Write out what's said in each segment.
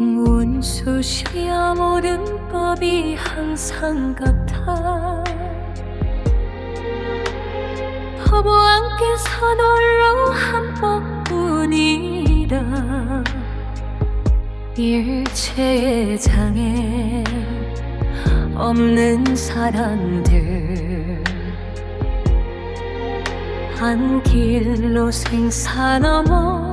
운 수시야 모든 법이 항상 같아. 너와 함께 서둘러 한 법뿐이다 일체의 장애 없는 사람들. 한 길로 생사 넘어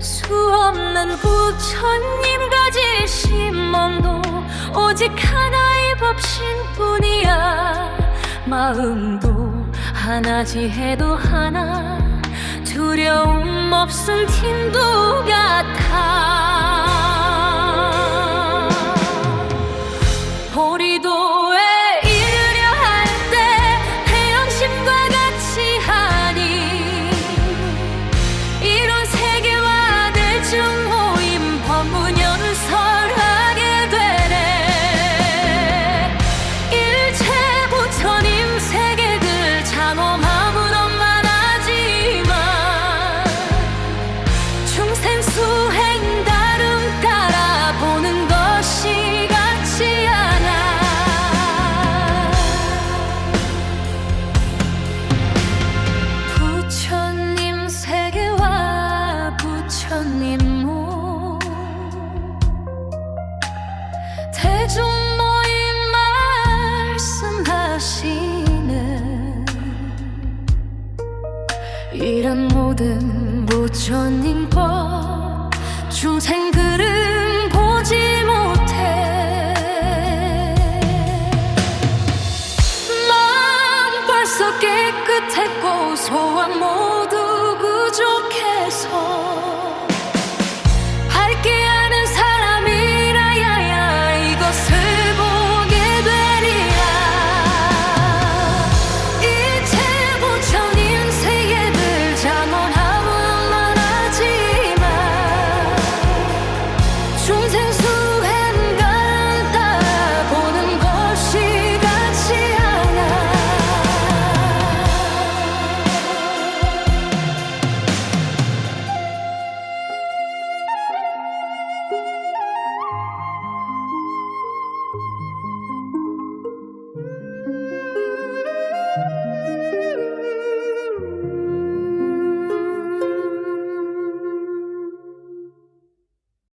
수 없는 부처님 가지신 몸도 오직 하나의 법신 뿐이야. 마음도 하나지 해도 하나 두려움 없음 팀도 같아 수행 다름 따라 보는 것이 같지 않아. 부처님 세계와 부처님 모 대중 모임 말씀하시는 이런 모든 부처님 법 중생 그름 보지 못해. 마음 벌써 깨끗했고 소원 못